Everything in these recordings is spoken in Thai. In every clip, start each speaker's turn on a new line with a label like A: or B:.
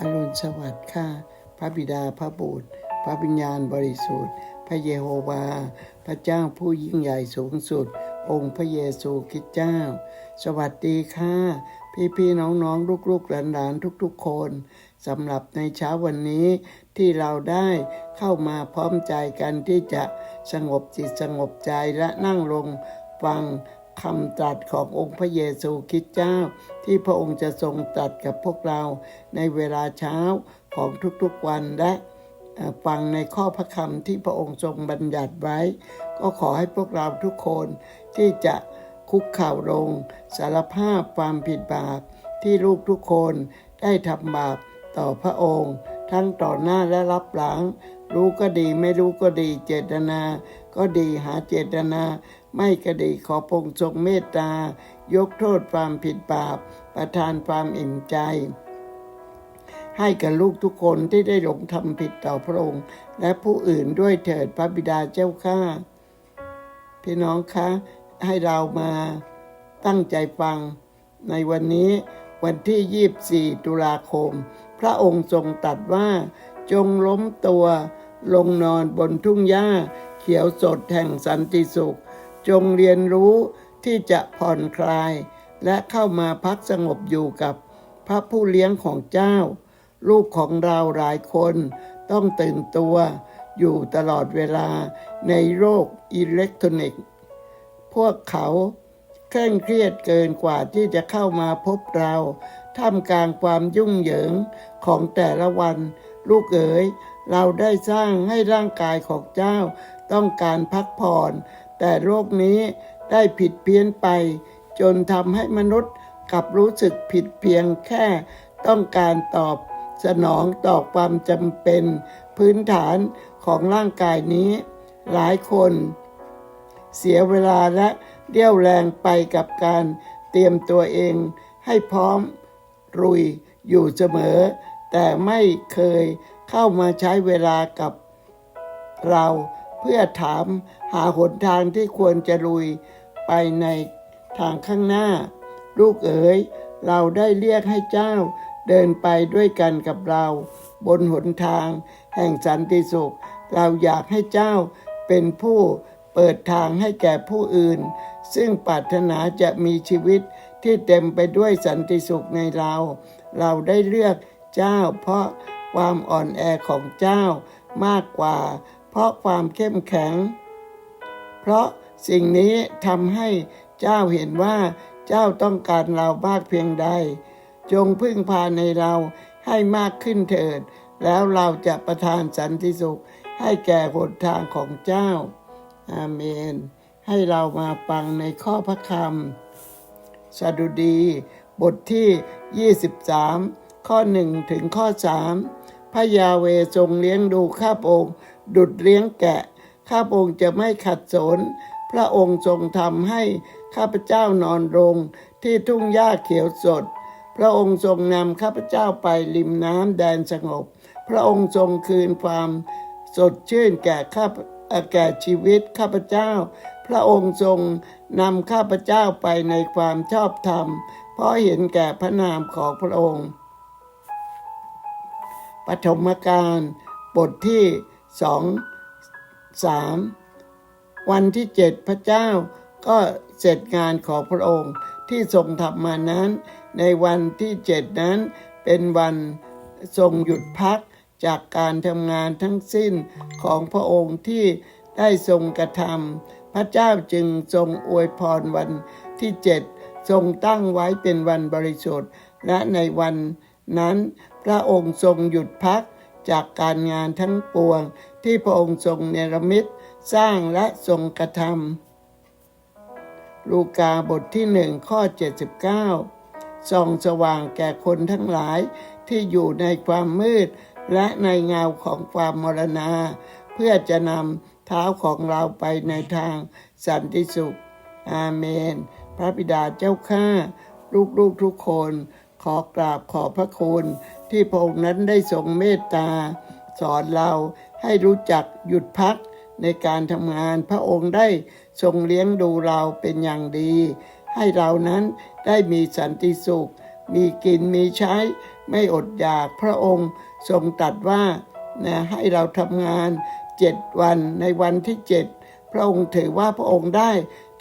A: อรุณสวัสดิ์ค่ะ พระบิดาพระบุตร พระวิญญาณบริสุทธิ์ พระเยโฮวา พระเจ้าผู้ยิ่งใหญ่สูงสุด องค์พระเยซูคริสต์เจ้า สวัสดีค่ะ พี่พี่ๆน้องน้องๆลูกๆหลานๆทุกๆ คนสำหรับในเช้าวันนี้ที่เราได้เข้ามาพร้อมใจกันที่จะสงบจิตสงบใจและนั่งลงฟัง คำตรัสขององค์พระเยซูคริสต์เจ้า ที่พระองค์จะทรงตรัสกับพวกเราในเวลาเช้าของทุกๆวันและฟังในข้อพระคำที่พระองค์ทรงบัญญัติไว้ ก็ขอให้พวกเราทุกคนที่จะคุกเข่าลง สารภาพความผิดบาปที่ลูกทุกคนได้ทำบาปต่อพระองค์ ทั้งต่อหน้าและรับหลัง รู้ก็ดีไม่รู้ก็ดีเจตนา ก็ดีหาเจตนา ไม่ก็ดีขอพงค์ทรงเมตตา ยกโทษความผิดบาป ประทานความอิ่มใจ ให้กับลูกทุกคนที่ได้หลงทำผิดต่อพระองค์ และผู้อื่นด้วยเถิดพระบิดาเจ้าข้าพี่น้องคะให้เรามาตั้งใจฟัง ในวันนี้วันที่ 24 ตุลาคม พระองค์ทรงตรัสว่า จงล้มตัว ลงนอนบนทุ่งหญ้า เขียวสดแห่งสันติสุข จงเรียนรู้ที่จะผ่อนคลาย และเข้ามาพักสงบอยู่กับพระผู้เลี้ยงของเจ้า ลูกของเราหลายคนต้องตื่นตัว อยู่ตลอดเวลาในโลกอิเล็กทรอนิกส์ พวกเขาเคร่งเครียดเกินกว่าที่จะเข้ามาพบเรา ท่ามกลางความยุ่งเหยิงของแต่ละวัน ลูกเอ๋ยเราได้สร้างให้ร่างกายของเจ้าต้องการพักผ่อน แต่โรคนี้ได้ผิดเพี้ยนไป จนทำให้มนุษย์กลับรู้สึกผิดเพียงแค่ ต้องการตอบสนองต่อความจำเป็น พื้นฐานของร่างกายนี้ หลายคน เสียเวลาและเดี่ยวแรงไปกับการเตรียมตัวเองให้พร้อมรุยอยู่เสมอ แต่ไม่เคยเข้ามาใช้เวลากับเราเพื่อถามหาหนทางที่ควรจะลุยไปในทางข้างหน้า ลูกเอ๋ย เราได้เรียกให้เจ้าเดินไปด้วยกันกับเรา บนหนทาง แห่งสันติสุข เราอยากให้เจ้าเป็นผู้เปิดทางให้แก่ผู้อื่น ซึ่งปรารถนาจะมีชีวิตที่เต็มไปด้วยสันติสุขในเรา เราได้เลือก เจ้า เพราะความอ่อนแอของเจ้ามากกว่า เพราะความเข้มแข็ง เพราะสิ่งนี้ทำให้เจ้าเห็นว่าเจ้าต้องการเรามากเพียงใด จงพึ่งพาในเราให้มากขึ้นเถิด แล้วเราจะประทานสันติสุขให้แก่หนทางของเจ้า อาเมน ให้เรามาฟังในข้อพระคำสดุดีบทที่ 23 ข้อ1ถึงข้อ3พระยาเวทรงเลี้ยงดูข้าพองค์ ดุดเลี้ยงแกะ ข้าพองค์จะไม่ขัดสน พระองค์ทรงทำให้ข้าพเจ้านอนลงที่ทุ่งหญ้าเขียวสด พระองค์ทรงนำข้าพเจ้าไปริมน้ำแดนสงบ พระองค์ทรงคืนความสดชื่นแก่ข้าแก่ชีวิตข้าพเจ้า พระองค์ทรงนำข้าพเจ้าไปในความชอบธรรม เพราะเห็นแก่พระนามของพระองค์ ปฐมกาลบทที่สองสามวันที่เจ็ดพระเจ้าก็เสร็จงานของพระองค์ที่ทรงทำมานั้น ในวันที่เจ็ดนั้นเป็นวันทรงหยุดพักจากการทำงานทั้งสิ้นของพระองค์ที่ได้ทรงกระทำพระเจ้าจึงทรงอวยพรวันที่เจ็ดทรงตั้งไว้เป็นวันบริสุทธิ์ และในวันนั้น พระองค์ทรงหยุดพักจากการงานทั้งปวง ที่พระองค์ทรงเนรมิตสร้างและทรงกระทำลูกาบทที่หนึ่งข้อ 79 ส่องสว่างแก่คนทั้งหลายที่อยู่ในความมืดและในเงาของความมรณา เพื่อจะนำเท้าของเราไปในทางสันติสุข อาเมน พระบิดาเจ้าข้า ลูกๆทุกคน ขอกราบขอบพระคุณ ที่พระองค์นั้นได้ทรงเมตตา สอนเราให้รู้จักหยุดพักในการทำงานพระองค์ได้ทรงเลี้ยงดูเราเป็นอย่างดี ให้เรานั้นได้มีสันติสุข มีกินมีใช้ ไม่อดอยากพระองค์ทรงตรัสว่านะให้เราทำงานเจ็ดวันในวันที่เจ็ดพระองค์ถือว่าพระองค์ได้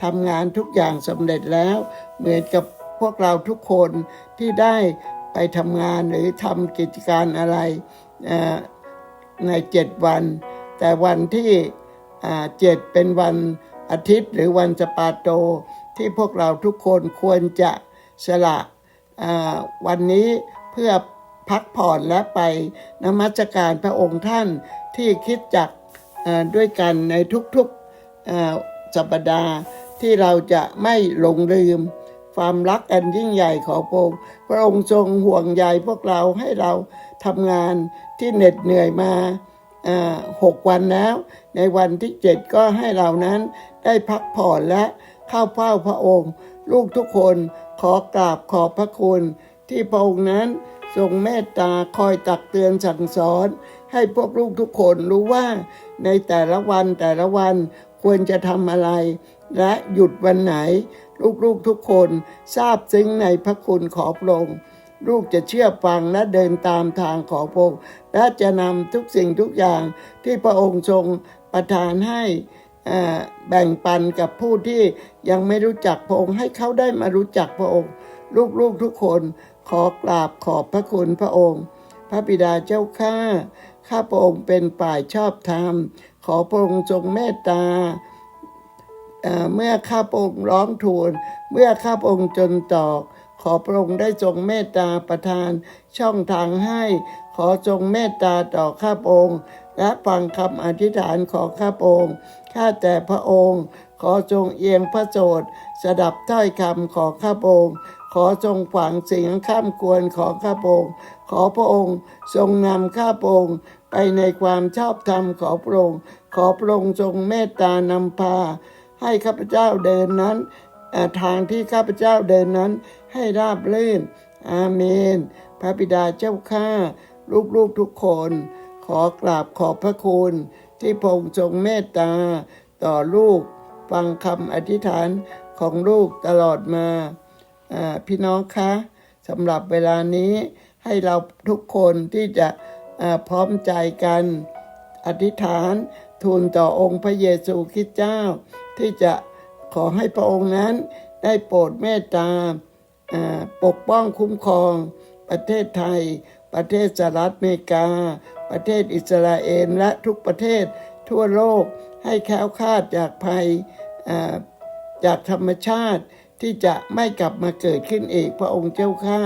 A: ทำงานทุกอย่างสำเร็จแล้ว เหมือนกับ พวกเราทุกคนที่ได้ไปทำงานหรือทำกิจการอะไรในเจ็ดวัน แต่วันที่เจ็ดเป็นวันอาทิตย์หรือวันสปาโต ที่พวกเราทุกคนควรจะสละวันนี้เพื่อพักผ่อนและไปนมัสการพระองค์ท่านที่คิดจักด้วยกันในทุกๆสัปดาห์ที่เราจะไม่หลงลืม ความรักอันยิ่งใหญ่ของพระองค์พระองค์ทรงห่วงใยพวกเราให้เราทำงานที่เหน็ดเหนื่อยมาหกวันแล้ว ในวันที่เจ็ดก็ให้เรานั้นได้พักผ่อนและเข้าเฝ้าพระองค์ ลูกทุกคนขอกราบขอบพระคุณ ที่พระองค์นั้นทรงเมตตาคอยตักเตือนสั่งสอน ให้พวกลูกทุกคนรู้ว่าในแต่ละวันแต่ละวันควรจะทำอะไร และหยุดวันไหน ลูกๆทุกคนทราบซึ้งในพระคุณขอพระองค์ลูกจะเชื่อฟังและเดินตามทางของพระองค์และจะนำทุกสิ่งทุกอย่างที่พระองค์ทรงประทานให้อ่อแบ่งปันกับผู้ที่ยังไม่รู้จักพระองค์ให้เขาได้มารู้จักพระองค์ ลูกๆทุกคนขอกราบขอบพระคุณพระองค์ พระบิดาเจ้าข้าข้าพระองค์เป็นฝ่ายชอบธรรม ขอพระองค์ทรงเมตตา เมื่อข้าพระองค์ร้องทูล เมื่อข้าพระองค์จนตอก ขอพระองค์ได้ทรงเมตตาประทาน ช่องทางให้ ขอทรงเมตตาต่อข้าพระองค์และฟังคำอธิษฐานของข้าพระองค์ข้าแต่พระองค์ ขอจงเอียงพระโจทย์สดับถ้อยคำของข้าพระองค์ขอทรงฝังเสียงข้ามควรของข้าพระองค์ขอพระองค์ทรงนำข้าพระองค์ไปในความชอบธรรมของพระองค์ขอพระองค์ทรงเมตตานำพา ให้ข้าพเจ้าเดินนั้นทางที่ข้าพเจ้าเดินนั้นให้ราบรื่น อาเมน พระบิดาเจ้าข้าลูกๆทุกคน ขอกราบขอบพระคุณ ที่พงทรงเมตตา ต่อลูก ฟังคำอธิษฐานของลูกตลอดมาพี่น้องคะสำหรับเวลานี้ให้เราทุกคนที่จะพร้อมใจกัน อธิษฐานทูลต่อองค์พระเยซูคริสต์เจ้า ที่จะขอให้พระองค์นั้นได้โปรดเมตตาปกป้องคุ้มครอง ประเทศไทย ประเทศสหรัฐอเมริกา ประเทศอิสราเอลและทุกประเทศทั่วโลกให้แคล้วคลาดจากภัยจากธรรมชาติที่จะไม่กลับมาเกิดขึ้นอีกพระองค์เจ้าข้า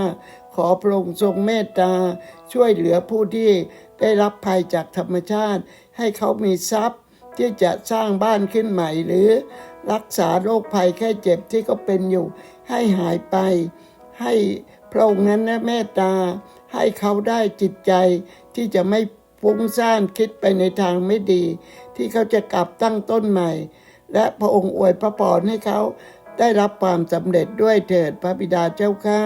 A: ขอพระองค์ทรงเมตตาช่วยเหลือผู้ที่ได้รับภัยจากธรรมชาติ ให้เขามีทรัพย์ ที่จะสร้างบ้านขึ้นใหม่ หรือรักษาโรคภัยแค่เจ็บที่เขาเป็นอยู่ ให้หายไป ให้พระองค์นั้นนะเมตตา ให้เขาได้จิตใจที่จะไม่ฟุ้งซ่านคิดไปในทางไม่ดี ที่เขาจะกลับตั้งต้นใหม่ และพระองค์อวยพระพรให้เขาได้รับความสำเร็จด้วยเถิดพระบิดาเจ้าข้า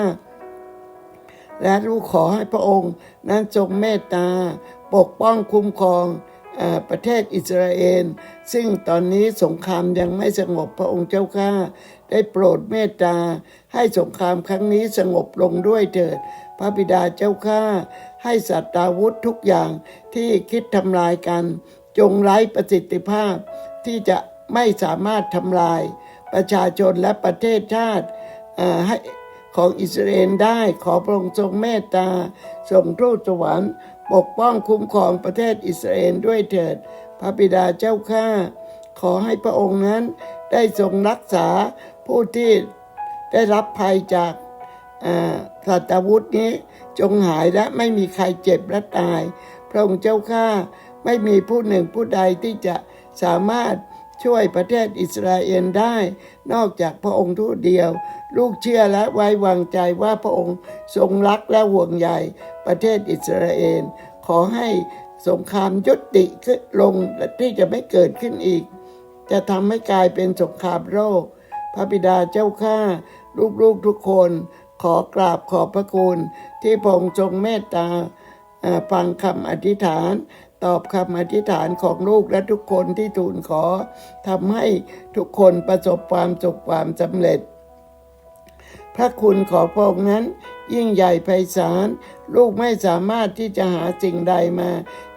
A: และลูกขอให้พระองค์นั้นทรงเมตตา ปกป้องคุ้มครอง ประเทศอิสราเอล ซึ่งตอนนี้สงครามยังไม่สงบพระองค์เจ้าข้า ได้โปรดเมตตา ให้สงครามครั้งนี้สงบลงด้วยเถิด พระบิดาเจ้าข้า ให้สัตราวุธทุกอย่างที่คิดทำลายกัน จงไร้ประสิทธิภาพ ที่จะไม่สามารถทำลาย ประชาชนและประเทศชาติให้ ของอิสราเอลได้ขอพระองค์ทรงเมตตาส่งทูตสวรรค์ปกป้องคุ้มครองประเทศอิสราเอลด้วยเถิด พระบิดาเจ้าข้าขอให้พระองค์นั้นได้ทรงรักษาผู้ที่ได้รับภัยจากอาสัตวุธนี้จงหายและไม่มีใครเจ็บและตาย พระองค์เจ้าข้าไม่มีผู้หนึ่งผู้ใดที่จะสามารถ ช่วยประเทศอิสราเอลได้ นอกจากพระองค์ทูตเดียว ลูกเชื่อและไว้วางใจว่าพระองค์ทรงรักและห่วงใยประเทศอิสราเอลขอให้สงครามยุติขึ้นลงและที่จะไม่เกิดขึ้นอีก จะทำให้กลายเป็นสงครามโรคพระบิดาเจ้าข้าลูกๆทุกคนขอกราบขอบพระคุณที่พระองค์ทรงเมตตาฟังคำอธิษฐาน ตอบคำอธิษฐานของลูกและทุกคนที่ทูลขอทำให้ทุกคนประสบความสุขความสำเร็จ พระคุณขอพระองค์นั้นยิ่งใหญ่ไพศาลลูกไม่สามารถที่จะหาสิ่งใดมา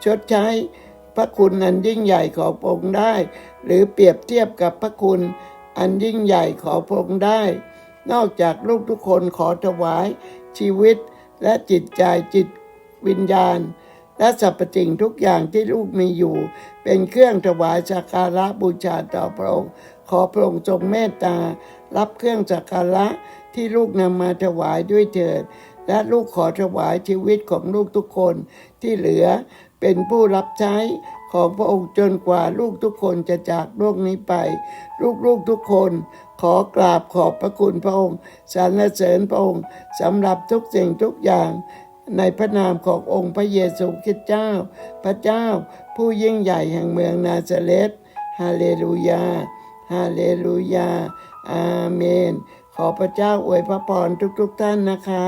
A: ชดใช้พระคุณอันยิ่งใหญ่ของพระองค์ได้ หรือเปรียบเทียบกับพระคุณอันยิ่งใหญ่ของพระองค์ได้ นอกจากลูกทุกคนขอถวายชีวิตและจิตใจจิตวิญญาณ และสรรพสิ่งทุกอย่างที่ลูกมีอยู่ เป็นเครื่องถวายสักการะบูชาต่อพระองค์ขอพระองค์ทรงเมตตา รับเครื่องสักการะที่ลูกนำมาถวายด้วยเถิด และลูกขอถวายชีวิตของลูกทุกคนที่เหลือเป็นผู้รับใช้ของพระองค์จนกว่าลูกทุกคนจะจากโลกนี้ไป ลูกๆทุกคนขอกราบขอบพระคุณพระองค์สรรเสริญพระองค์สำหรับทุกสิ่งทุกอย่าง ในพระนามขององค์พระเยซูคริสต์เจ้า พระเจ้า ผู้ยิ่งใหญ่แห่งเมืองนาซาเรตฮาเลลูยา ฮาเลลูยา อาเมน ขอพระเจ้าอวยพระพรทุกๆท่านนะคะ